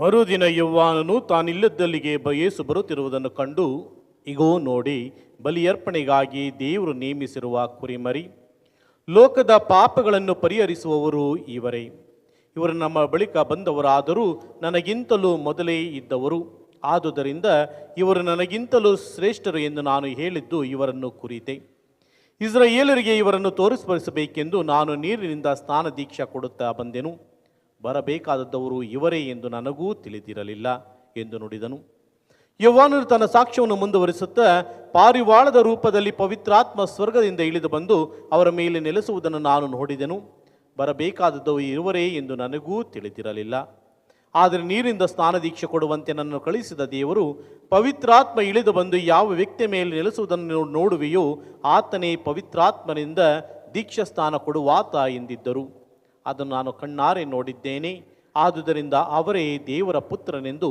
ಮರುದಿನ ಯೌವಾನನು ತಾನಿಲ್ಲದಲ್ಲಿಗೆ ಬಯೇಸು ಬರುತ್ತಿರುವುದನ್ನು ಕಂಡು, ಇಗೋ ನೋಡಿ, ಬಲಿಯರ್ಪಣೆಗಾಗಿ ದೇವರು ನೇಮಿಸಿರುವ ಕುರಿಮರಿ, ಲೋಕದ ಪಾಪಗಳನ್ನು ಪರಿಹರಿಸುವವರು ಇವರೇ. ಇವರು ನಮ್ಮ ಬಳಿಕ ಬಂದವರಾದರೂ ನನಗಿಂತಲೂ ಮೊದಲೇ ಇದ್ದವರು. ಆದುದರಿಂದ ಇವರು ನನಗಿಂತಲೂ ಶ್ರೇಷ್ಠರು ಎಂದು ನಾನು ಹೇಳಿದ್ದು ಇವರನ್ನು ಕುರಿತೆ. ಇಸ್ರಾಯೇಲರಿಗೆ ಇವರನ್ನು ತೋರಿಸ್ಪಡಿಸಬೇಕೆಂದು ನಾನು ನೀರಿನಿಂದ ಸ್ನಾನ ದೀಕ್ಷಾ ಕೊಡುತ್ತಾ ಬಂದೆನು. ಬರಬೇಕಾದದ್ದವರು ಇವರೇ ಎಂದು ನನಗೂ ತಿಳಿದಿರಲಿಲ್ಲ ಎಂದು ನುಡಿದನು. ಯೌವಾನನು ತನ್ನ ಸಾಕ್ಷ್ಯವನ್ನು ಮುಂದುವರಿಸುತ್ತಾ ಪಾರಿವಾಳದ ರೂಪದಲ್ಲಿ ಪವಿತ್ರಾತ್ಮ ಸ್ವರ್ಗದಿಂದ ಇಳಿದು ಬಂದು ಅವರ ಮೇಲೆ ನೆಲೆಸುವುದನ್ನು ನಾನು ನೋಡಿದೆನು. ಬರಬೇಕಾದದ್ದವು ಇವರೇ ಎಂದು ನನಗೂ ತಿಳಿದಿರಲಿಲ್ಲ. ಆದರೆ ನೀರಿಂದ ಸ್ನಾನ ದೀಕ್ಷೆ ಕೊಡುವಂತೆ ನನ್ನನ್ನು ಕಳಿಸಿದ ದೇವರು, ಪವಿತ್ರಾತ್ಮ ಇಳಿದು ಬಂದು ಯಾವ ವ್ಯಕ್ತಿಯ ಮೇಲೆ ನೆಲೆಸುವುದನ್ನು ನೋಡುವೆಯೋ ಆತನೇ ಪವಿತ್ರಾತ್ಮನಿಂದ ದೀಕ್ಷಾ ಸ್ನಾನ ಕೊಡುವಾತ ಎಂದಿದ್ದರು. ಅದನ್ನು ನಾನು ಕಣ್ಣಾರೆ ನೋಡಿದ್ದೇನೆ. ಆದುದರಿಂದ ಅವರೇ ದೇವರ ಪುತ್ರನೆಂದು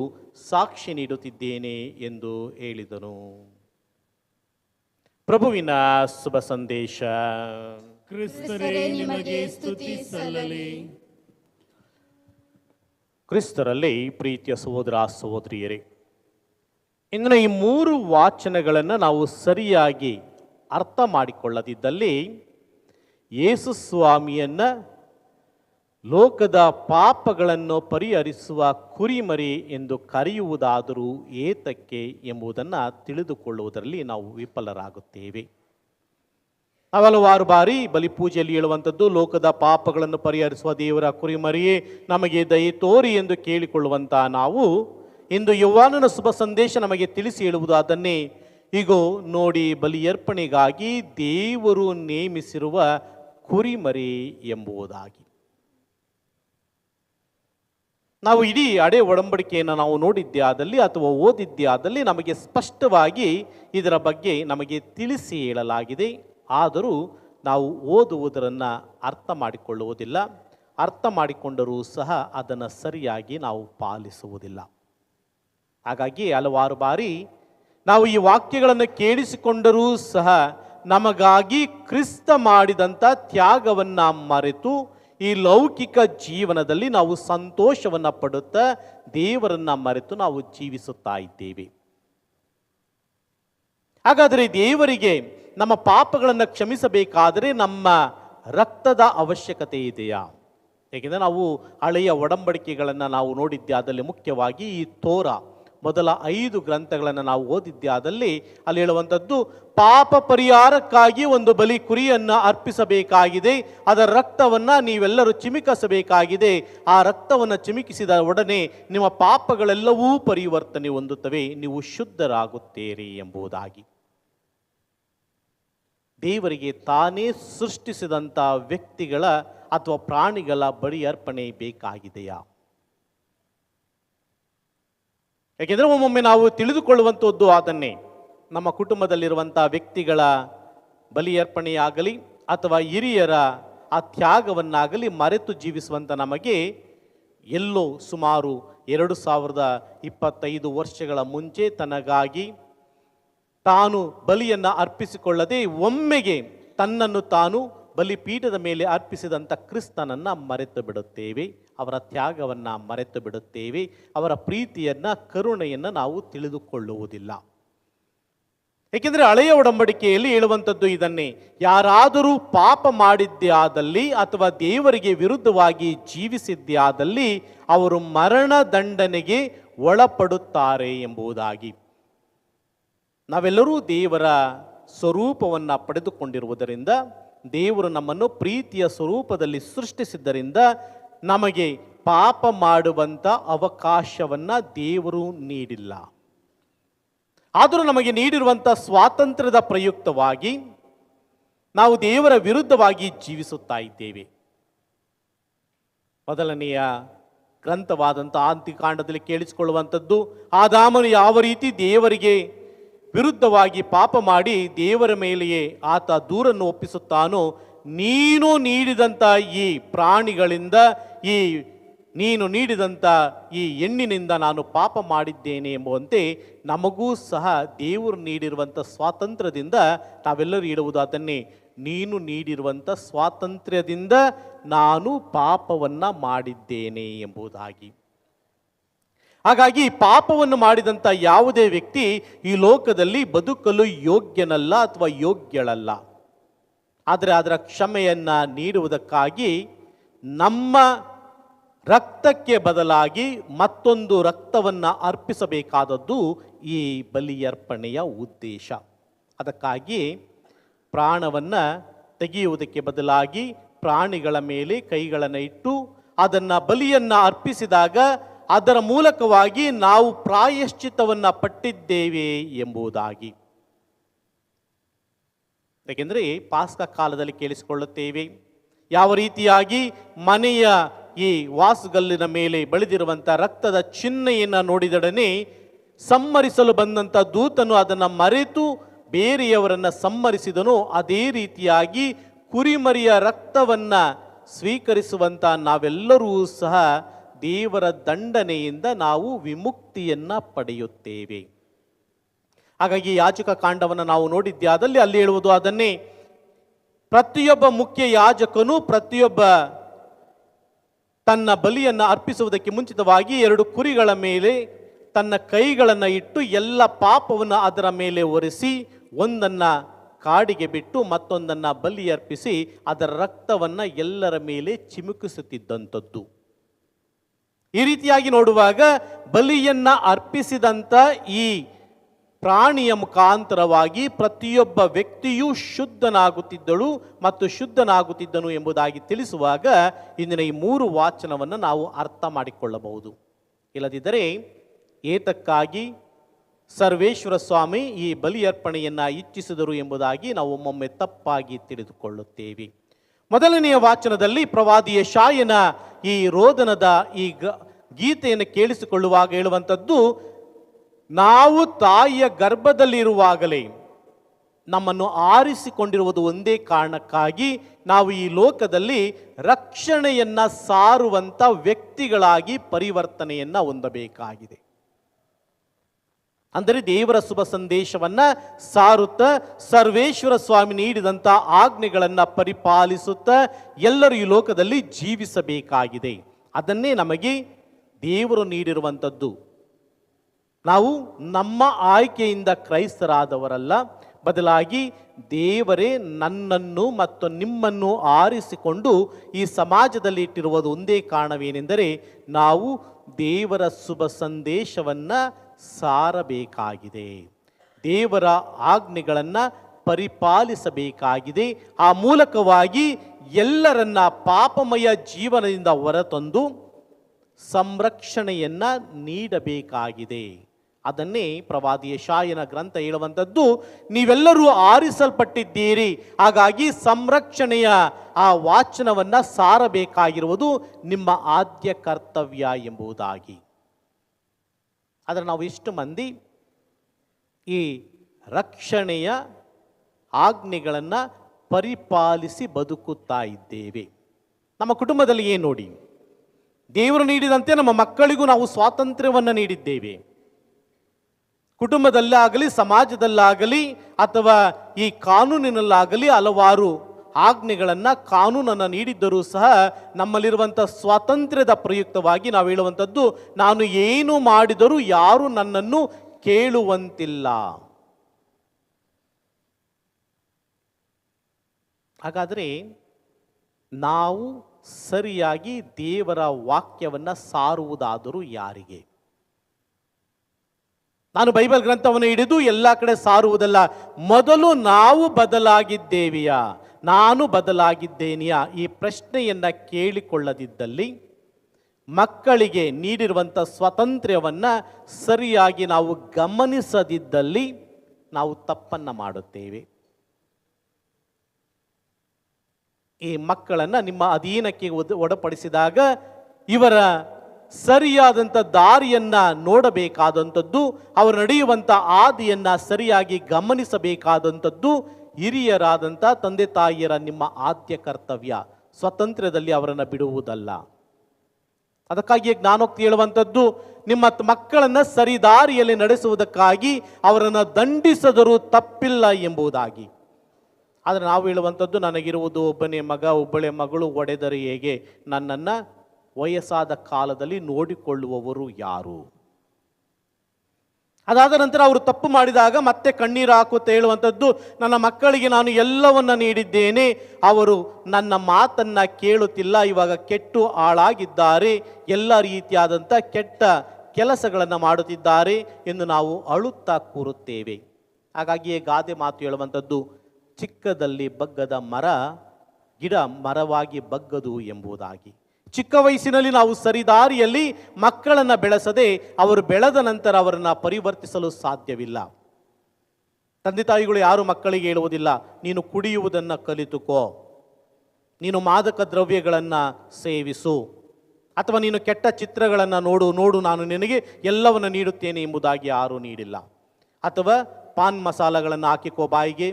ಸಾಕ್ಷಿ ನೀಡುತ್ತಿದ್ದೇನೆ ಎಂದು ಹೇಳಿದನು. ಪ್ರಭುವಿನ ಶುಭ ಸಂದೇಶ. ಕ್ರಿಸ್ತರಲ್ಲಿ ಪ್ರೀತಿಯ ಸಹೋದರ ಸಹೋದರಿಯರೇ ಇಂದಿನ ಈ ಮೂರು ವಾಚನಗಳನ್ನು ನಾವು ಸರಿಯಾಗಿ ಅರ್ಥ ಮಾಡಿಕೊಳ್ಳದಿದ್ದಲ್ಲಿ ಯೇಸು ಸ್ವಾಮಿಯನ್ನ ಲೋಕದ ಪಾಪಗಳನ್ನು ಪರಿಹರಿಸುವ ಕುರಿಮರಿ ಎಂದು ಕರೆಯುವುದಾದರೂ ಏತಕ್ಕೆ ಎಂಬುದನ್ನು ತಿಳಿದುಕೊಳ್ಳುವುದರಲ್ಲಿ ನಾವು ವಿಫಲರಾಗುತ್ತೇವೆ. ಹಲವಾರು ಬಾರಿ ಬಲಿಪೂಜೆಯಲ್ಲಿ ಹೇಳುವಂಥದ್ದು, ಲೋಕದ ಪಾಪಗಳನ್ನು ಪರಿಹರಿಸುವ ದೇವರ ಕುರಿಮರಿಯೇ ನಮಗೆ ದಯೆ ತೋರಿ ಎಂದು ಕೇಳಿಕೊಳ್ಳುವಂತಹ ನಾವು ಇಂದು ಯುವಾನನ ಶುಭ ಸಂದೇಶ ನಮಗೆ ತಿಳಿಸಿ ಹೇಳುವುದು ಅದನ್ನೇ. ಈಗೋ ನೋಡಿ ಬಲಿಯರ್ಪಣೆಗಾಗಿ ದೇವರು ನೇಮಿಸಿರುವ ಕುರಿಮರಿ ಎಂಬುದಾಗಿ. ನಾವು ಇಡೀ ಅಡೆ ಒಡಂಬಡಿಕೆಯನ್ನು ನಾವು ನೋಡಿದ್ದೇ ಅಥವಾ ಓದಿದ್ದೇ ಆದಲ್ಲಿ ನಮಗೆ ಸ್ಪಷ್ಟವಾಗಿ ಇದರ ಬಗ್ಗೆ ನಮಗೆ ತಿಳಿಸಿ ಹೇಳಲಾಗಿದೆ. ಆದರೂ ನಾವು ಓದುವುದರನ್ನು ಅರ್ಥ ಮಾಡಿಕೊಳ್ಳುವುದಿಲ್ಲ. ಅರ್ಥ ಮಾಡಿಕೊಂಡರೂ ಸಹ ಅದನ್ನು ಸರಿಯಾಗಿ ನಾವು ಪಾಲಿಸುವುದಿಲ್ಲ. ಹಾಗಾಗಿ ಹಲವಾರು ಬಾರಿ ನಾವು ಈ ವಾಕ್ಯಗಳನ್ನು ಕೇಳಿಸಿಕೊಂಡರೂ ಸಹ ನಮಗಾಗಿ ಕ್ರಿಸ್ತ ಮಾಡಿದಂಥ ತ್ಯಾಗವನ್ನು ಮರೆತು ಈ ಲೌಕಿಕ ಜೀವನದಲ್ಲಿ ನಾವು ಸಂತೋಷವನ್ನು ಪಡುತ್ತಾ ದೇವರನ್ನ ಮರೆತು ನಾವು ಜೀವಿಸುತ್ತಾ ಇದ್ದೇವೆ. ಹಾಗಾದರೆ ದೇವರಿಗೆ ನಮ್ಮ ಪಾಪಗಳನ್ನು ಕ್ಷಮಿಸಬೇಕಾದರೆ ನಮ್ಮ ರಕ್ತದ ಅವಶ್ಯಕತೆ ಇದೆಯಾ? ಏಕೆಂದರೆ ನಾವು ಹಳೆಯ ಒಡಂಬಡಿಕೆಗಳನ್ನು ನಾವು ನೋಡಿದ್ದೆ, ಅದರಲ್ಲಿ ಮುಖ್ಯವಾಗಿ ಈ ತೋರ. ಮೊದಲ ಐದು ಗ್ರಂಥಗಳನ್ನು ನಾವು ಓದಿದ್ದಾದಲ್ಲಿ ಅಲ್ಲಿ ಹೇಳುವಂಥದ್ದು, ಪಾಪ ಪರಿಹಾರಕ್ಕಾಗಿ ಒಂದು ಬಲಿ ಕುರಿಯನ್ನು ಅರ್ಪಿಸಬೇಕಾಗಿದೆ, ಅದರ ರಕ್ತವನ್ನು ನೀವೆಲ್ಲರೂ ಚಿಮಿಕಿಸಬೇಕಾಗಿದೆ, ಆ ರಕ್ತವನ್ನು ಚಿಮಿಕಿಸಿದ ಒಡನೆ ನಿಮ್ಮ ಪಾಪಗಳೆಲ್ಲವೂ ಪರಿವರ್ತನೆ ಹೊಂದುತ್ತವೆ, ನೀವು ಶುದ್ಧರಾಗುತ್ತೀರಿ ಎಂಬುದಾಗಿ. ದೇವರಿಗೆ ತಾನೇ ಸೃಷ್ಟಿಸಿದಂಥ ವ್ಯಕ್ತಿಗಳ ಅಥವಾ ಪ್ರಾಣಿಗಳ ಬಳಿ ಅರ್ಪಣೆ ಬೇಕಾಗಿದೆಯಾ? ಯಾಕೆಂದರೆ ಒಮ್ಮೊಮ್ಮೆ ನಾವು ತಿಳಿದುಕೊಳ್ಳುವಂಥದ್ದು ಅದನ್ನೇ. ನಮ್ಮ ಕುಟುಂಬದಲ್ಲಿರುವಂಥ ವ್ಯಕ್ತಿಗಳ ಬಲಿ ಅರ್ಪಣೆಯಾಗಲಿ ಅಥವಾ ಹಿರಿಯರ ಆ ತ್ಯಾಗವನ್ನಾಗಲಿ ಮರೆತು ಜೀವಿಸುವಂಥ ನಮಗೆ ಎಲ್ಲೋ ಸುಮಾರು ಎರಡು ಸಾವಿರದ ಇಪ್ಪತ್ತೈದು ವರ್ಷಗಳ ಮುಂಚೆ ತನಗಾಗಿ ತಾನು ಬಲಿಯನ್ನು ಅರ್ಪಿಸಿಕೊಳ್ಳದೆ ಒಮ್ಮೆಗೆ ತನ್ನನ್ನು ತಾನು ಬಲಿಪೀಠದ ಮೇಲೆ ಅರ್ಪಿಸಿದಂಥ ಕ್ರಿಸ್ತನನ್ನು ಮರೆತು ಬಿಡುತ್ತೇವೆ ಅವರ ತ್ಯಾಗವನ್ನು ಮರೆತು ಬಿಡುತ್ತೇವೆ ಅವರ ಪ್ರೀತಿಯನ್ನು, ಕರುಣೆಯನ್ನು ನಾವು ತಿಳಿದುಕೊಳ್ಳುವುದಿಲ್ಲ. ಏಕೆಂದರೆ ಹಳೆಯ ಒಡಂಬಡಿಕೆಯಲ್ಲಿ ಹೇಳುವಂಥದ್ದು ಇದನ್ನೇ, ಯಾರಾದರೂ ಪಾಪ ಮಾಡಿದ್ದೇ ಆದಲ್ಲಿ ಅಥವಾ ದೇವರಿಗೆ ವಿರುದ್ಧವಾಗಿ ಜೀವಿಸಿದ್ದೇ ಆದಲ್ಲಿ ಅವರು ಮರಣ ದಂಡನೆಗೆ ಒಳಪಡುತ್ತಾರೆ ಎಂಬುದಾಗಿ. ನಾವೆಲ್ಲರೂ ದೇವರ ಸ್ವರೂಪವನ್ನು ಪಡೆದುಕೊಂಡಿರುವುದರಿಂದ ದೇವರು ನಮ್ಮನ್ನು ಪ್ರೀತಿಯ ಸ್ವರೂಪದಲ್ಲಿ ಸೃಷ್ಟಿಸಿದ್ದರಿಂದ ನಮಗೆ ಪಾಪ ಮಾಡುವಂಥ ಅವಕಾಶವನ್ನು ದೇವರು ನೀಡಿಲ್ಲ. ಆದರೂ ನಮಗೆ ನೀಡಿರುವಂಥ ಸ್ವಾತಂತ್ರ್ಯದ ಪ್ರಯುಕ್ತವಾಗಿ ನಾವು ದೇವರ ವಿರುದ್ಧವಾಗಿ ಜೀವಿಸುತ್ತಾ ಇದ್ದೇವೆ. ಮೊದಲನೆಯ ಗ್ರಂಥವಾದಂಥ ಆಂತಿಕಾಂಡದಲ್ಲಿ ಕೇಳಿಸಿಕೊಳ್ಳುವಂಥದ್ದು, ಆದಾಮನು ಯಾವ ರೀತಿ ದೇವರಿಗೆ ವಿರುದ್ಧವಾಗಿ ಪಾಪ ಮಾಡಿ ದೇವರ ಮೇಲೆಯೇ ಆತ ದೂರನ್ನು ಒಪ್ಪಿಸುತ್ತಾನೋ, ನೀನು ನೀಡಿದಂಥ ಈ ಪ್ರಾಣಿಗಳಿಂದ, ಈ ನೀನು ನೀಡಿದಂಥ ಈ ಹೆಣ್ಣಿನಿಂದ ನಾನು ಪಾಪ ಮಾಡಿದ್ದೇನೆ ಎಂಬುವಂತೆ ನಮಗೂ ಸಹ ದೇವರು ನೀಡಿರುವಂಥ ಸ್ವಾತಂತ್ರ್ಯದಿಂದ ನಾವೆಲ್ಲರೂ ಇಡುವುದು ಅದನ್ನೇ ನೀನು ನೀಡಿರುವಂಥ ಸ್ವಾತಂತ್ರ್ಯದಿಂದ ನಾನು ಪಾಪವನ್ನು ಮಾಡಿದ್ದೇನೆ ಎಂಬುದಾಗಿ. ಹಾಗಾಗಿ ಪಾಪವನ್ನು ಮಾಡಿದಂಥ ಯಾವುದೇ ವ್ಯಕ್ತಿ ಈ ಲೋಕದಲ್ಲಿ ಬದುಕಲು ಯೋಗ್ಯನಲ್ಲ ಅಥವಾ ಯೋಗ್ಯಳಲ್ಲ. ಆದರೆ ಅದರ ಕ್ಷಮೆಯನ್ನ ನೀಡುವುದಕ್ಕಾಗಿ ನಮ್ಮ ರಕ್ತಕ್ಕೆ ಬದಲಾಗಿ ಮತ್ತೊಂದು ರಕ್ತವನ್ನು ಅರ್ಪಿಸಬೇಕಾದದ್ದು ಈ ಬಲಿಯರ್ಪಣೆಯ ಉದ್ದೇಶ. ಅದಕ್ಕಾಗಿ ಪ್ರಾಣವನ್ನು ತೆಗೆಯುವುದಕ್ಕೆ ಬದಲಾಗಿ ಪ್ರಾಣಿಗಳ ಮೇಲೆ ಕೈಗಳನ್ನು ಇಟ್ಟು ಅದನ್ನು ಬಲಿಯನ್ನು ಅರ್ಪಿಸಿದಾಗ ಅದರ ಮೂಲಕವಾಗಿ ನಾವು ಪ್ರಾಯಶ್ಚಿತ್ತವನ್ನು ಪಟ್ಟಿದ್ದೇವೆ ಎಂಬುದಾಗಿ. ಏಕೆಂದರೆ ಪಾಸ್ಕ ಕಾಲದಲ್ಲಿ ಕೇಳಿಸಿಕೊಳ್ಳುತ್ತೇವೆ, ಯಾವ ರೀತಿಯಾಗಿ ಮನೆಯ ಈ ವಾಸುಗಲ್ಲಿನ ಮೇಲೆ ಬೆಳೆದಿರುವಂಥ ರಕ್ತದ ಚಿಹ್ನೆಯನ್ನು ನೋಡಿದೊಡನೆ ಸಮ್ಮರಿಸಲು ಬಂದಂಥ ದೂತನು ಅದನ್ನು ಮರೆತು ಬೇರೆಯವರನ್ನು ಸಮ್ಮರಿಸಿದನು ಅದೇ ರೀತಿಯಾಗಿ ಕುರಿಮರಿಯ ರಕ್ತವನ್ನು ಸ್ವೀಕರಿಸುವಂಥ ನಾವೆಲ್ಲರೂ ಸಹ ದೇವರ ದಂಡನೆಯಿಂದ ನಾವು ವಿಮುಕ್ತಿಯನ್ನು ಪಡೆಯುತ್ತೇವೆ. ಹಾಗಾಗಿ ಯಾಜಕ ಕಾಂಡವನ್ನು ನಾವು ನೋಡಿದ್ಯಾದಲ್ಲಿ ಅಲ್ಲಿ ಹೇಳುವುದು ಅದನ್ನೇ. ಪ್ರತಿಯೊಬ್ಬ ಮುಖ್ಯ ಯಾಜಕನು ಪ್ರತಿಯೊಬ್ಬ ತನ್ನ ಬಲಿಯನ್ನು ಅರ್ಪಿಸುವುದಕ್ಕೆ ಮುಂಚಿತವಾಗಿ ಎರಡು ಕುರಿಗಳ ಮೇಲೆ ತನ್ನ ಕೈಗಳನ್ನು ಇಟ್ಟು ಎಲ್ಲ ಪಾಪವನ್ನು ಅದರ ಮೇಲೆ ಒರೆಸಿ ಒಂದನ್ನು ಕಾಡಿಗೆ ಬಿಟ್ಟು ಮತ್ತೊಂದನ್ನು ಬಲಿ ಅರ್ಪಿಸಿ ಅದರ ರಕ್ತವನ್ನು ಎಲ್ಲರ ಮೇಲೆ ಚಿಮುಕಿಸುತ್ತಿದ್ದಂಥದ್ದು ಈ ರೀತಿಯಾಗಿ ನೋಡುವಾಗ ಬಲಿಯನ್ನ ಅರ್ಪಿಸಿದಂಥ ಈ ಪ್ರಾಣಿಯ ಮುಖಾಂತರವಾಗಿ ಪ್ರತಿಯೊಬ್ಬ ವ್ಯಕ್ತಿಯೂ ಶುದ್ಧನಾಗುತ್ತಿದ್ದಳು ಮತ್ತು ಶುದ್ಧನಾಗುತ್ತಿದ್ದನು ಎಂಬುದಾಗಿ ತಿಳಿಸುವಾಗ ಇಂದಿನ ಈ ಮೂರು ವಾಚನವನ್ನು ನಾವು ಅರ್ಥ ಮಾಡಿಕೊಳ್ಳಬಹುದು. ಇಲ್ಲದಿದ್ದರೆ ಏತಕ್ಕಾಗಿ ಸರ್ವೇಶ್ವರ ಸ್ವಾಮಿ ಈ ಬಲಿಯರ್ಪಣೆಯನ್ನು ಇಚ್ಛಿಸಿದರು ಎಂಬುದಾಗಿ ನಾವು ಒಮ್ಮೊಮ್ಮೆ ತಪ್ಪಾಗಿ ತಿಳಿದುಕೊಳ್ಳುತ್ತೇವೆ. ಮೊದಲನೆಯ ವಾಚನದಲ್ಲಿ ಪ್ರವಾದಿಯ ಶಾಯನ ಈ ರೋದನದ ಈ ಗೀತೆಯನ್ನು ಕೇಳಿಸಿಕೊಳ್ಳುವಾಗ ಹೇಳುವಂಥದ್ದು, ನಾವು ತಾಯಿಯ ಗರ್ಭದಲ್ಲಿರುವಾಗಲೇ ನಮ್ಮನ್ನು ಆರಿಸಿಕೊಂಡಿರುವುದು ಒಂದೇ ಕಾರಣಕ್ಕಾಗಿ ನಾವು ಈ ಲೋಕದಲ್ಲಿ ರಕ್ಷಣೆಯನ್ನ ಸಾರುವಂತ ವ್ಯಕ್ತಿಗಳಾಗಿ ಪರಿವರ್ತನೆಯನ್ನು ಹೊಂದಬೇಕಾಗಿದೆ. ಅಂದರೆ ದೇವರ ಶುಭ ಸಂದೇಶವನ್ನ ಸಾರುತ್ತ ಸರ್ವೇಶ್ವರ ಸ್ವಾಮಿ ನೀಡಿದಂಥ ಆಜ್ಞೆಗಳನ್ನು ಪರಿಪಾಲಿಸುತ್ತ ಎಲ್ಲರೂ ಈ ಲೋಕದಲ್ಲಿ ಜೀವಿಸಬೇಕಾಗಿದೆ. ಅದನ್ನೇ ನಮಗೆ ದೇವರು ನೀಡಿರುವಂಥದ್ದು ನಾವು ನಮ್ಮ ಆಯ್ಕೆಯಿಂದ ಕ್ರೈಸ್ತರಾದವರಲ್ಲ, ಬದಲಾಗಿ ದೇವರೇ ನನ್ನನ್ನು ಮತ್ತು ನಿಮ್ಮನ್ನು ಆರಿಸಿಕೊಂಡು ಈ ಸಮಾಜದಲ್ಲಿ ಇಟ್ಟಿರುವುದು ಒಂದೇ ಕಾರಣವೇನೆಂದರೆ ನಾವು ದೇವರ ಶುಭ ಸಂದೇಶವನ್ನು ಸಾರಬೇಕಾಗಿದೆ. ದೇವರ ಆಜ್ಞೆಗಳನ್ನು ಪರಿಪಾಲಿಸಬೇಕಾಗಿದೆ. ಆ ಮೂಲಕವಾಗಿ ಎಲ್ಲರನ್ನ ಪಾಪಮಯ ಜೀವನದಿಂದ ಹೊರತಂದು ಸಂರಕ್ಷಣೆಯನ್ನ ನೀಡಬೇಕಾಗಿದೆ. ಅದನ್ನೇ ಪ್ರವಾದಿಯ ಶಾಯನ ಗ್ರಂಥ ಹೇಳುವಂಥದ್ದು, ನೀವೆಲ್ಲರೂ ಆರಿಸಲ್ಪಟ್ಟಿದ್ದೀರಿ, ಹಾಗಾಗಿ ಸಂರಕ್ಷಣೆಯ ಆ ವಾಚನವನ್ನು ಸಾರಬೇಕಾಗಿರುವುದು ನಿಮ್ಮ ಆದ್ಯ ಕರ್ತವ್ಯ ಎಂಬುದಾಗಿ. ಆದರೆ ನಾವು ಇಷ್ಟು ಮಂದಿ ಈ ರಕ್ಷಣೆಯ ಆಜ್ಞೆಗಳನ್ನು ಪರಿಪಾಲಿಸಿ ಬದುಕುತ್ತಾ ಇದ್ದೇವೆ. ನಮ್ಮ ಕುಟುಂಬದಲ್ಲಿ ಏನು ನೋಡಿ? ದೇವರು ನೀಡಿದಂತೆ ನಮ್ಮ ಮಕ್ಕಳಿಗೂ ನಾವು ಸ್ವಾತಂತ್ರ್ಯವನ್ನು ನೀಡಿದ್ದೇವೆ. ಕುಟುಂಬದಲ್ಲಾಗಲಿ, ಸಮಾಜದಲ್ಲಾಗಲಿ, ಅಥವಾ ಈ ಕಾನೂನಿನಲ್ಲಾಗಲಿ ಹಲವಾರು ಆಜ್ಞೆಗಳನ್ನು ಕಾನೂನನ್ನು ನೀಡಿದ್ದರೂ ಸಹ ನಮ್ಮಲ್ಲಿರುವಂಥ ಸ್ವಾತಂತ್ರ್ಯದ ಪ್ರಯುಕ್ತವಾಗಿ ನಾವು ಹೇಳುವಂಥದ್ದು, ನಾನು ಏನು ಮಾಡಿದರೂ ಯಾರು ನನ್ನನ್ನು ಕೇಳುವಂತಿಲ್ಲ. ಹಾಗಾದರೆ ನಾವು ಸರಿಯಾಗಿ ದೇವರ ವಾಕ್ಯವನ್ನು ಸಾರುವುದಾದರೂ ಯಾರಿಗೆ? ನಾನು ಬೈಬಲ್ ಗ್ರಂಥವನ್ನು ಹಿಡಿದು ಎಲ್ಲ ಕಡೆ ಸಾರುವುದಲ್ಲ, ಮೊದಲು ನಾವು ಬದಲಾಗಿದ್ದೇವೆಯಾ? ನಾನು ಬದಲಾಗಿದ್ದೇನೆಯಾ? ಈ ಪ್ರಶ್ನೆಯನ್ನ ಕೇಳಿಕೊಳ್ಳದಿದ್ದಲ್ಲಿ ಮಕ್ಕಳಿಗೆ ನೀಡಿರುವಂಥ ಸ್ವಾತಂತ್ರ್ಯವನ್ನು ಸರಿಯಾಗಿ ನಾವು ಗಮನಿಸದಿದ್ದಲ್ಲಿ ನಾವು ತಪ್ಪನ್ನು ಮಾಡುತ್ತೇವೆ. ಈ ಮಕ್ಕಳನ್ನು ನಿಮ್ಮ ಅಧೀನಕ್ಕೆ ಒಡಪಡಿಸಿದಾಗ ಇವರ ಸರಿಯಾದಂಥ ದಾರಿಯನ್ನ ನೋಡಬೇಕಾದಂಥದ್ದು ಅವರು ನಡೆಯುವಂಥ ಆದಿಯನ್ನ ಸರಿಯಾಗಿ ಗಮನಿಸಬೇಕಾದಂಥದ್ದು ಹಿರಿಯರಾದಂಥ ತಂದೆ ತಾಯಿಯರ ನಿಮ್ಮ ಆದ್ಯ ಕರ್ತವ್ಯ ಸ್ವತಂತ್ರದಲ್ಲಿ ಅವರನ್ನು ಬಿಡುವುದಲ್ಲ. ಅದಕ್ಕಾಗಿ ಜ್ಞಾನೋಕ್ತಿ ಹೇಳುವಂಥದ್ದು, ನಿಮ್ಮ ಮಕ್ಕಳನ್ನು ಸರಿದಾರಿಯಲ್ಲಿ ಸರಿ ದಾರಿಯಲ್ಲಿ ನಡೆಸುವುದಕ್ಕಾಗಿ ಅವರನ್ನು ದಂಡಿಸದರೂ ತಪ್ಪಿಲ್ಲ ಎಂಬುದಾಗಿ. ಆದರೆ ನಾವು ಹೇಳುವಂಥದ್ದು, ನನಗಿರುವುದು ಒಬ್ಬನೇ ಮಗ, ಒಬ್ಬಳೆ ಮಗಳು ಒಡೆದರೆ ಹೇಗೆ? ನನ್ನನ್ನು ವಯಸ್ಸಾದ ಕಾಲದಲ್ಲಿ ನೋಡಿಕೊಳ್ಳುವವರು ಯಾರು? ಅದಾದ ನಂತರ ಅವರು ತಪ್ಪು ಮಾಡಿದಾಗ ಮತ್ತೆ ಕಣ್ಣೀರು ಹಾಕುತ್ತೆ ಹೇಳುವಂಥದ್ದು, ನನ್ನ ಮಕ್ಕಳಿಗೆ ನಾನು ಎಲ್ಲವನ್ನ ನೀಡಿದ್ದೇನೆ. ಅವರು ನನ್ನ ಮಾತನ್ನ ಕೇಳುತ್ತಿಲ್ಲ. ಇವಾಗ ಕೆಟ್ಟು ಹಾಳಾಗಿದ್ದಾರೆ. ಎಲ್ಲ ರೀತಿಯಾದಂಥ ಕೆಟ್ಟ ಕೆಲಸಗಳನ್ನು ಮಾಡುತ್ತಿದ್ದಾರೆ ಎಂದು ನಾವು ಅಳುತ್ತಾ ಕೂರುತ್ತೇವೆ. ಹಾಗಾಗಿಯೇ ಗಾದೆ ಮಾತು ಹೇಳುವಂಥದ್ದು, ಚಿಕ್ಕದಲ್ಲಿ ಬಗ್ಗದ ಮರ ಗಿಡ ಮರವಾಗಿ ಬಗ್ಗದು ಎಂಬುದಾಗಿ. ಚಿಕ್ಕ ವಯಸ್ಸಿನಲ್ಲಿ ನಾವು ಸರಿದಾರಿಯಲ್ಲಿ ಮಕ್ಕಳನ್ನು ಬೆಳೆಸದೆ ಅವರು ಬೆಳೆದ ನಂತರ ಅವರನ್ನು ಪರಿವರ್ತಿಸಲು ಸಾಧ್ಯವಿಲ್ಲ. ತಂದೆ ತಾಯಿಗಳು ಯಾರು ಮಕ್ಕಳಿಗೆ ಹೇಳುವುದಿಲ್ಲ, ನೀನು ಕುಡಿಯುವುದನ್ನು ಕಲಿತುಕೋ. ನೀನು ಮಾದಕ ದ್ರವ್ಯಗಳನ್ನು ಸೇವಿಸು. ಅಥವಾ ನೀನು ಕೆಟ್ಟ ಚಿತ್ರಗಳನ್ನು ನೋಡು ನೋಡು ನಾನು ನಿನಗೆ ಎಲ್ಲವನ್ನು ನೀಡುತ್ತೇನೆ ಎಂಬುದಾಗಿ ಯಾರೂ ನೀಡಿಲ್ಲ. ಅಥವಾ ಪಾನ್ ಮಸಾಲಗಳನ್ನು ಹಾಕಿಕೋ ಬಾಯಿಗೆ.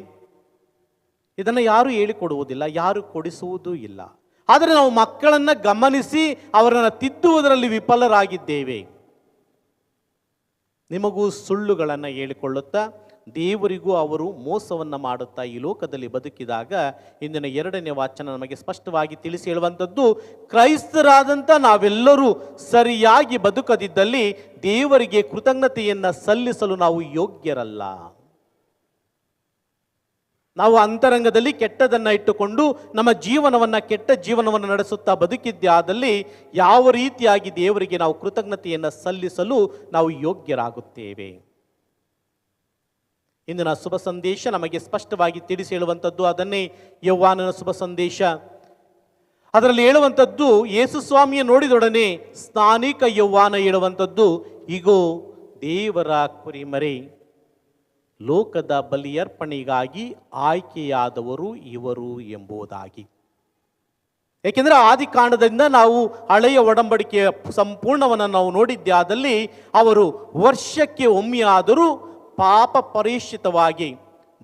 ಇದನ್ನು ಯಾರೂ ಹೇಳಿಕೊಡುವುದಿಲ್ಲ, ಯಾರು ಕೊಡಿಸುವುದೂ ಇಲ್ಲ. ಆದರೆ ನಾವು ಮಕ್ಕಳನ್ನು ಗಮನಿಸಿ ಅವರನ್ನು ತಿದ್ದುವುದರಲ್ಲಿ ವಿಫಲರಾಗಿದ್ದೇವೆ. ನಿಮಗೂ ಸುಳ್ಳುಗಳನ್ನು ಹೇಳಿಕೊಳ್ಳುತ್ತಾ ದೇವರಿಗೂ ಅವರು ಮೋಸವನ್ನು ಮಾಡುತ್ತಾ ಈ ಲೋಕದಲ್ಲಿ ಬದುಕಿದಾಗ ಇಂದಿನ ಎರಡನೇ ವಾಚನ ನಮಗೆ ಸ್ಪಷ್ಟವಾಗಿ ತಿಳಿಸಿ ಹೇಳುವಂಥದ್ದು, ಕ್ರೈಸ್ತರಾದಂಥ ನಾವೆಲ್ಲರೂ ಸರಿಯಾಗಿ ಬದುಕದಿದ್ದಲ್ಲಿ ದೇವರಿಗೆ ಕೃತಜ್ಞತೆಯನ್ನು ಸಲ್ಲಿಸಲು ನಾವು ಯೋಗ್ಯರಲ್ಲ. ನಾವು ಅಂತರಂಗದಲ್ಲಿ ಕೆಟ್ಟದನ್ನು ಇಟ್ಟುಕೊಂಡು ನಮ್ಮ ಜೀವನವನ್ನು ಕೆಟ್ಟ ಜೀವನವನ್ನು ನಡೆಸುತ್ತಾ ಬದುಕಿದ್ದಾದಲ್ಲಿ ಯಾವ ರೀತಿಯಾಗಿ ದೇವರಿಗೆ ನಾವು ಕೃತಜ್ಞತೆಯನ್ನು ಸಲ್ಲಿಸಲು ನಾವು ಯೋಗ್ಯರಾಗುತ್ತೇವೆ. ಇಂದಿನ ಶುಭ ಸಂದೇಶ ನಮಗೆ ಸ್ಪಷ್ಟವಾಗಿ ತಿಳಿಸಿ ಹೇಳುವಂಥದ್ದು ಅದನ್ನೇ ಯೌವಾನನ ಶುಭ ಸಂದೇಶ. ಅದರಲ್ಲಿ ಹೇಳುವಂಥದ್ದು ಯೇಸು ಸ್ವಾಮಿಯ ನೋಡಿದೊಡನೆ ಸ್ಥಾನಿಕ ಯೌವಾನ ಹೇಳುವಂಥದ್ದು ಇಗೋ, ದೇವರ ಕುರಿಮರೆ. ಲೋಕದ ಬಲಿಯರ್ಪಣೆಗಾಗಿ ಆಯ್ಕೆಯಾದವರು ಇವರು ಎಂಬುದಾಗಿ. ಏಕೆಂದರೆ ಆದಿಕಾಂಡದಿಂದ ನಾವು ಹಳೆಯ ಒಡಂಬಡಿಕೆಯ ಸಂಪೂರ್ಣವನ್ನು ನಾವು ನೋಡಿದ್ದಾದಲ್ಲಿ ಅವರು ವರ್ಷಕ್ಕೆ ಒಮ್ಮೆಯಾದರೂ ಪಾಪ ಪರಿಶಿತವಾಗಿ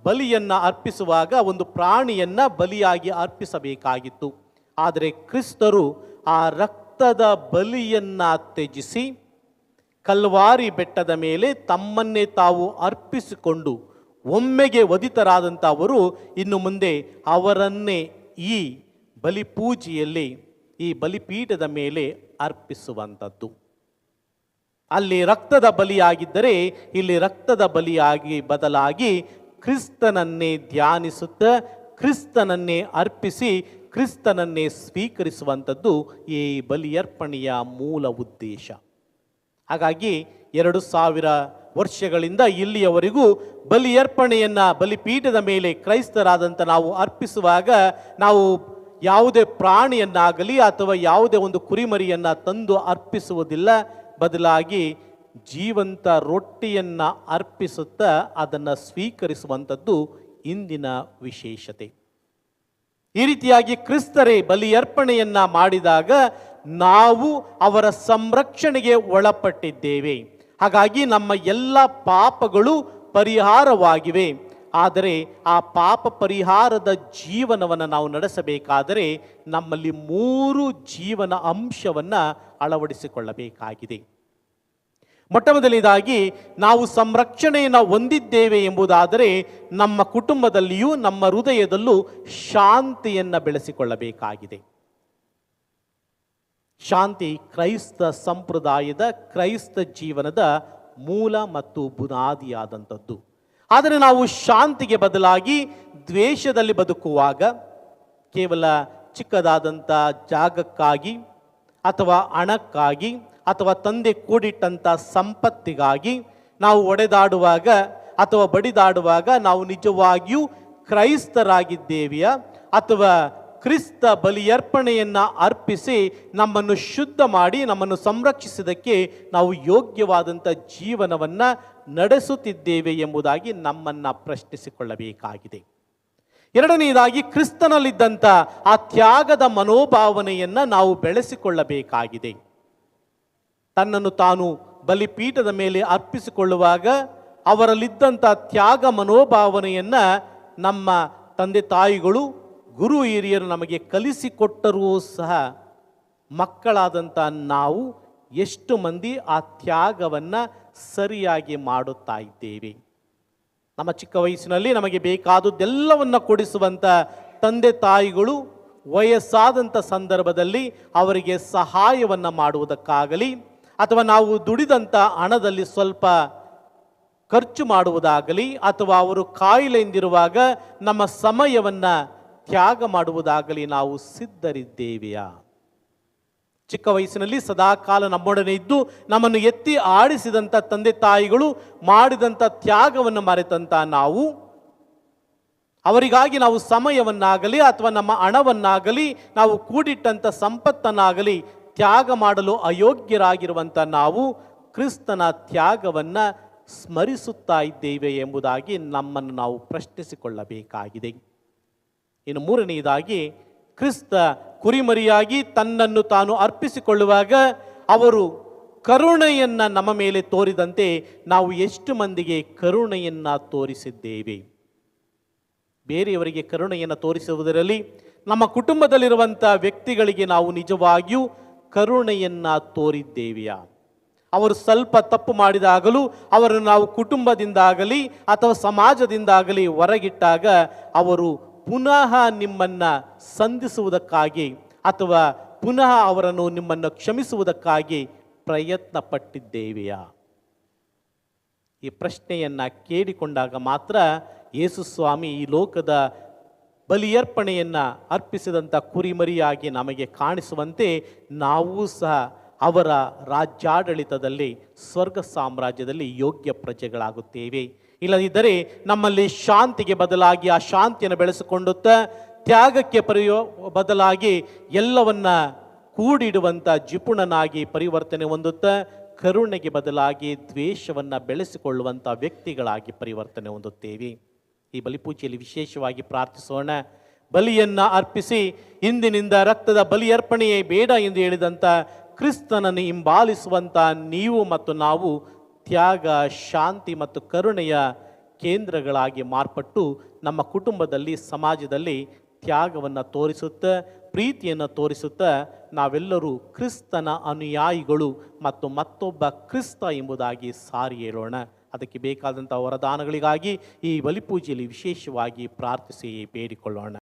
ಬಲಿಯನ್ನು ಅರ್ಪಿಸುವಾಗ ಒಂದು ಪ್ರಾಣಿಯನ್ನ ಬಲಿಯಾಗಿ ಅರ್ಪಿಸಬೇಕಾಗಿತ್ತು. ಆದರೆ ಕ್ರಿಸ್ತರು ಆ ರಕ್ತದ ಬಲಿಯನ್ನ ತ್ಯಜಿಸಿ ಕಲ್ವಾರಿ ಬೆಟ್ಟದ ಮೇಲೆ ತಮ್ಮನ್ನೇ ತಾವು ಅರ್ಪಿಸಿಕೊಂಡು ಒಮ್ಮೆಗೆ ವಧಿತರಾದಂಥ ಅವರು ಇನ್ನು ಮುಂದೆ ಅವರನ್ನೇ ಈ ಬಲಿಪೂಜೆಯಲ್ಲಿ, ಈ ಬಲಿಪೀಠದ ಮೇಲೆ ಅರ್ಪಿಸುವಂಥದ್ದು. ಅಲ್ಲಿ ರಕ್ತದ ಬಲಿಯಾಗಿದ್ದರೆ ಇಲ್ಲಿ ರಕ್ತದ ಬಲಿಯಾಗಿ ಬದಲಾಗಿ ಕ್ರಿಸ್ತನನ್ನೇ ಧ್ಯಾನಿಸುತ್ತಾ, ಕ್ರಿಸ್ತನನ್ನೇ ಅರ್ಪಿಸಿ, ಕ್ರಿಸ್ತನನ್ನೇ ಸ್ವೀಕರಿಸುವಂಥದ್ದು ಈ ಬಲಿಯರ್ಪಣೆಯ ಮೂಲ ಉದ್ದೇಶ. ಹಾಗಾಗಿ ಎರಡು ಸಾವಿರ ವರ್ಷಗಳಿಂದ ಇಲ್ಲಿಯವರೆಗೂ ಬಲಿಯರ್ಪಣೆಯನ್ನು ಬಲಿಪೀಠದ ಮೇಲೆ ಕ್ರೈಸ್ತರಾದಂಥ ನಾವು ಅರ್ಪಿಸುವಾಗ ನಾವು ಯಾವುದೇ ಪ್ರಾಣಿಯನ್ನಾಗಲಿ ಅಥವಾ ಯಾವುದೇ ಒಂದು ಕುರಿಮರಿಯನ್ನು ತಂದು ಅರ್ಪಿಸುವುದಿಲ್ಲ. ಬದಲಾಗಿ ಜೀವಂತ ರೊಟ್ಟಿಯನ್ನು ಅರ್ಪಿಸುತ್ತಾ ಅದನ್ನು ಸ್ವೀಕರಿಸುವಂಥದ್ದು ಇಂದಿನ ವಿಶೇಷತೆ. ಈ ರೀತಿಯಾಗಿ ಕ್ರಿಸ್ತರೇ ಬಲಿಯರ್ಪಣೆಯನ್ನ ಮಾಡಿದಾಗ ನಾವು ಅವರ ಸಂರಕ್ಷಣೆಗೆ ಒಳಪಟ್ಟಿದ್ದೇವೆ. ಹಾಗಾಗಿ ನಮ್ಮ ಎಲ್ಲ ಪಾಪಗಳು ಪರಿಹಾರವಾಗಿವೆ. ಆದರೆ ಆ ಪಾಪ ಪರಿಹಾರದ ಜೀವನವನ್ನು ನಾವು ನಡೆಸಬೇಕಾದರೆ ನಮ್ಮಲ್ಲಿ ಮೂರು ಜೀವನ ಅಂಶವನ್ನು ಅಳವಡಿಸಿಕೊಳ್ಳಬೇಕಾಗಿದೆ. ಮೊಟ್ಟ ಮೊದಲನೇದಾಗಿ ನಾವು ಸಂರಕ್ಷಣೆಯನ್ನು ಹೊಂದಿದ್ದೇವೆ ಎಂಬುದಾದರೆ ನಮ್ಮ ಕುಟುಂಬದಲ್ಲಿಯೂ ನಮ್ಮ ಹೃದಯದಲ್ಲೂ ಶಾಂತಿಯನ್ನು ಬೆಳೆಸಿಕೊಳ್ಳಬೇಕಾಗಿದೆ. ಶಾಂತಿ ಕ್ರೈಸ್ತ ಸಂಪ್ರದಾಯದ ಕ್ರೈಸ್ತ ಜೀವನದ ಮೂಲ ಮತ್ತು ಬುನಾದಿಯಾದಂಥದ್ದು. ಆದರೆ ನಾವು ಶಾಂತಿಗೆ ಬದಲಾಗಿ ದ್ವೇಷದಲ್ಲಿ ಬದುಕುವಾಗ ಕೇವಲ ಚಿಕ್ಕದಾದಂಥ ಜಾಗಕ್ಕಾಗಿ ಅಥವಾ ಹಣಕ್ಕಾಗಿ ಅಥವಾ ತಂದೆ ಕೂಡಿಟ್ಟಂಥ ಸಂಪತ್ತಿಗಾಗಿ ನಾವು ಒಡೆದಾಡುವಾಗ ಅಥವಾ ಬಡಿದಾಡುವಾಗ ನಾವು ನಿಜವಾಗಿಯೂ ಕ್ರೈಸ್ತರಾಗಿದ್ದೇವೆಯಾ ಅಥವಾ ಕ್ರಿಸ್ತ ಬಲಿಯರ್ಪಣೆಯನ್ನು ಅರ್ಪಿಸಿ ನಮ್ಮನ್ನು ಶುದ್ಧ ಮಾಡಿ ನಮ್ಮನ್ನು ಸಂರಕ್ಷಿಸಿದಕ್ಕೆ ನಾವು ಯೋಗ್ಯವಾದಂಥ ಜೀವನವನ್ನು ನಡೆಸುತ್ತಿದ್ದೇವೆ ಎಂಬುದಾಗಿ ನಮ್ಮನ್ನು ಪ್ರಶ್ನಿಸಿಕೊಳ್ಳಬೇಕಾಗಿದೆ. ಎರಡನೆಯದಾಗಿ ಕ್ರಿಸ್ತನಲ್ಲಿದ್ದಂಥ ಆ ತ್ಯಾಗದ ಮನೋಭಾವನೆಯನ್ನು ನಾವು ಬೆಳೆಸಿಕೊಳ್ಳಬೇಕಾಗಿದೆ. ತನ್ನನ್ನು ತಾನು ಬಲಿಪೀಠದ ಮೇಲೆ ಅರ್ಪಿಸಿಕೊಳ್ಳುವಾಗ ಅವರಲ್ಲಿದ್ದಂಥ ತ್ಯಾಗ ಮನೋಭಾವನೆಯನ್ನು ನಮ್ಮ ತಂದೆ ತಾಯಿಗಳು ಗುರು ಹಿರಿಯರು ನಮಗೆ ಕಲಿಸಿಕೊಟ್ಟರೂ ಸಹ ಮಕ್ಕಳಾದಂಥ ನಾವು ಎಷ್ಟು ಮಂದಿ ಆ ತ್ಯಾಗವನ್ನು ಸರಿಯಾಗಿ ಮಾಡುತ್ತಾ ಇದ್ದೇವೆ. ನಮ್ಮ ಚಿಕ್ಕ ವಯಸ್ಸಿನಲ್ಲಿ ನಮಗೆ ಬೇಕಾದುದೆಲ್ಲವನ್ನು ಕೊಡಿಸುವಂಥ ತಂದೆ ತಾಯಿಗಳು ವಯಸ್ಸಾದಂಥ ಸಂದರ್ಭದಲ್ಲಿ ಅವರಿಗೆ ಸಹಾಯವನ್ನು ಮಾಡುವುದಕ್ಕಾಗಲಿ ಅಥವಾ ನಾವು ದುಡಿದಂಥ ಹಣದಲ್ಲಿ ಸ್ವಲ್ಪ ಖರ್ಚು ಮಾಡುವುದಾಗಲಿ ಅಥವಾ ಅವರು ಕಾಯಿಲೆಯಿಂದಿರುವಾಗ ನಮ್ಮ ಸಮಯವನ್ನು ತ್ಯಾಗ ಮಾಡುವುದಾಗಲಿ ನಾವು ಸಿದ್ಧರಿದ್ದೇವೆಯಾ? ಚಿಕ್ಕ ವಯಸ್ಸಿನಲ್ಲಿ ಸದಾಕಾಲ ನಮ್ಮೊಡನೆ ಇದ್ದು ನಮ್ಮನ್ನು ಎತ್ತಿ ಆಡಿಸಿದಂಥ ತಂದೆ ತಾಯಿಗಳು ಮಾಡಿದಂಥ ತ್ಯಾಗವನ್ನು ಮರೆತಂಥ ನಾವು, ಅವರಿಗಾಗಿ ನಾವು ಸಮಯವನ್ನಾಗಲಿ ಅಥವಾ ನಮ್ಮ ಹಣವನ್ನಾಗಲಿ ನಾವು ಕೂಡಿಟ್ಟಂಥ ಸಂಪತ್ತನ್ನಾಗಲಿ ತ್ಯಾಗ ಮಾಡಲು ಅಯೋಗ್ಯರಾಗಿರುವಂಥ ನಾವು ಕ್ರಿಸ್ತನ ತ್ಯಾಗವನ್ನು ಸ್ಮರಿಸುತ್ತಾ ಇದ್ದೇವೆ ಎಂಬುದಾಗಿ ನಮ್ಮನ್ನು ನಾವು ಪ್ರಶ್ನಿಸಿಕೊಳ್ಳಬೇಕಾಗಿದೆ. ಇನ್ನು ಮೂರನೆಯದಾಗಿ ಕ್ರಿಸ್ತ ಕುರಿಮರಿಯಾಗಿ ತನ್ನನ್ನು ತಾನು ಅರ್ಪಿಸಿಕೊಳ್ಳುವಾಗ ಅವರು ಕರುಣೆಯನ್ನು ನಮ್ಮ ಮೇಲೆ ತೋರಿದಂತೆ ನಾವು ಎಷ್ಟು ಮಂದಿಗೆ ಕರುಣೆಯನ್ನು ತೋರಿಸಿದ್ದೇವೆ. ಬೇರೆಯವರಿಗೆ ಕರುಣೆಯನ್ನು ತೋರಿಸುವುದರಲ್ಲಿ ನಮ್ಮ ಕುಟುಂಬದಲ್ಲಿರುವಂಥ ವ್ಯಕ್ತಿಗಳಿಗೆ ನಾವು ನಿಜವಾಗಿಯೂ ಕರುಣೆಯನ್ನು ತೋರಿದ್ದೇವೆಯಾ? ಅವರು ಸ್ವಲ್ಪ ತಪ್ಪು ಮಾಡಿದಾಗಲೂ ಅವರನ್ನು ನಾವು ಕುಟುಂಬದಿಂದಾಗಲಿ ಅಥವಾ ಸಮಾಜದಿಂದಾಗಲಿ ಹೊರಗಿಟ್ಟಾಗ ಅವರು ಪುನಃ ನಿಮ್ಮನ್ನು ಸಂಧಿಸುವುದಕ್ಕಾಗಿ ಅಥವಾ ಪುನಃ ಅವರನ್ನು ನಿಮ್ಮನ್ನು ಕ್ಷಮಿಸುವುದಕ್ಕಾಗಿ ಪ್ರಯತ್ನ ಪಟ್ಟಿದ್ದೇವೆಯಾ ಈ ಪ್ರಶ್ನೆಯನ್ನು ಕೇಳಿಕೊಂಡಾಗ ಮಾತ್ರ ಯೇಸು ಸ್ವಾಮಿ ಈ ಲೋಕದ ಬಲಿಯರ್ಪಣೆಯನ್ನು ಅರ್ಪಿಸಿದಂಥ ಕುರಿಮರಿಯಾಗಿ ನಮಗೆ ಕಾಣಿಸುವಂತೆ ನಾವೂ ಸಹ ಅವರ ರಾಜ್ಯಾಡಳಿತದಲ್ಲಿ, ಸ್ವರ್ಗ ಸಾಮ್ರಾಜ್ಯದಲ್ಲಿ ಯೋಗ್ಯ ಪ್ರಜೆಗಳಾಗುತ್ತೇವೆ. ಇಲ್ಲದಿದ್ದರೆ ನಮ್ಮಲ್ಲಿ ಶಾಂತಿಗೆ ಬದಲಾಗಿ ಆ ಶಾಂತಿಯನ್ನು ಬೆಳೆಸಿಕೊಂಡುತ್ತ ತ್ಯಾಗಕ್ಕೆ ಪರಿಯೋ ಬದಲಾಗಿ ಎಲ್ಲವನ್ನ ಕೂಡಿಡುವಂಥ ಜಿಪುಣನಾಗಿ ಪರಿವರ್ತನೆ ಹೊಂದುತ್ತ ಕರುಣೆಗೆ ಬದಲಾಗಿ ದ್ವೇಷವನ್ನು ಬೆಳೆಸಿಕೊಳ್ಳುವಂಥ ವ್ಯಕ್ತಿಗಳಾಗಿ ಪರಿವರ್ತನೆ ಹೊಂದುತ್ತೇವೆ. ಈ ಬಲಿಪೂಜೆಯಲ್ಲಿ ವಿಶೇಷವಾಗಿ ಪ್ರಾರ್ಥಿಸೋಣ. ಬಲಿಯನ್ನು ಅರ್ಪಿಸಿ ಇಂದಿನಿಂದ ರಕ್ತದ ಬಲಿಯರ್ಪಣೆಯೇ ಬೇಡ ಎಂದು ಹೇಳಿದಂಥ ಕ್ರಿಸ್ತನನ್ನು ಹಿಂಬಾಲಿಸುವಂಥ ನೀವು ಮತ್ತು ನಾವು ತ್ಯಾಗ, ಶಾಂತಿ ಮತ್ತು ಕರುಣೆಯ ಕೇಂದ್ರಗಳಾಗಿ ಮಾರ್ಪಟ್ಟು ನಮ್ಮ ಕುಟುಂಬದಲ್ಲಿ, ಸಮಾಜದಲ್ಲಿ ತ್ಯಾಗವನ್ನು ತೋರಿಸುತ್ತಾ, ಪ್ರೀತಿಯನ್ನು ತೋರಿಸುತ್ತಾ. ನಾವೆಲ್ಲರೂ ಕ್ರಿಸ್ತನ ಅನುಯಾಯಿಗಳು ಮತ್ತು ಮತ್ತೊಬ್ಬ ಕ್ರಿಸ್ತ ಎಂಬುದಾಗಿ ಸಾರಿ ಹೇಳೋಣ. ಅದಕ್ಕೆ ಬೇಕಾದಂಥ ವರದಾನಗಳಿಗಾಗಿ ಈ ಬಲಿಪೂಜೆಯಲ್ಲಿ ವಿಶೇಷವಾಗಿ ಪ್ರಾರ್ಥಿಸಿ ಬೇಡಿಕೊಳ್ಳೋಣ.